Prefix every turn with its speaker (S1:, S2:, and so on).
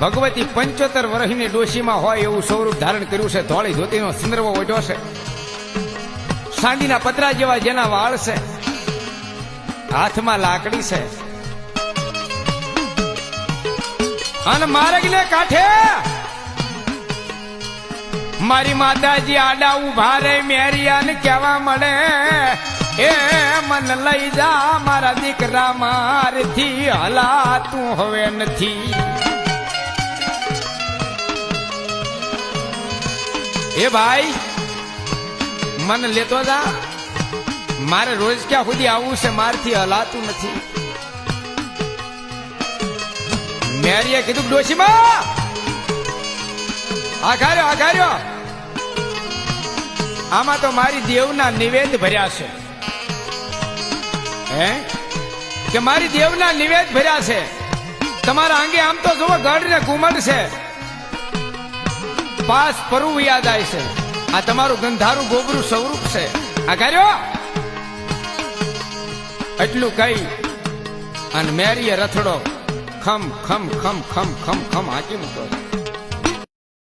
S1: ભગવતી પંચોતેર વર્ષની ડોશીમાં હોય એવું સ્વરૂપ ધારણ કર્યું છે. ધોળી ધોતીનો સંદર્ભ ઓઢ્યો છે. સાંડીના પતરા જેવા જેના વાળ છે. હાથમાં લાકડી છે. અને માર્ગને કાંઠે મારી માતાજી આડા ઊભા રે, મેરિયાને કેવા મળે એ મન લઈ જા મારા દીકરા, મારથી હલા તું હવે નથી. એ ભાઈ, મન લેતો જા. મારે રોજ ક્યાં સુધી આવવું છે મારથી હલાતું નથી. મેરીએ કીધું ડોશીમાં, આઘાર્યો આઘાર્યો. આમાં તો મારી દેવના નિવેદ ભર્યા છે. હે? કે મારી દેવના નિવેદ ભર્યા છે. તમારા અંગે આમ તો જુઓ ગઢ ને ઘુમટ છે. પાસ પરુ યાદ આવે છે. આ તમારું ગંધારું ગોબરું સ્વરૂપ છે. આ કર્યો એટલું કહી અને મેરીએ રથડો ખમ ખમ ખમ ખમ ખમ ખમ હાંકી મૂક્યો.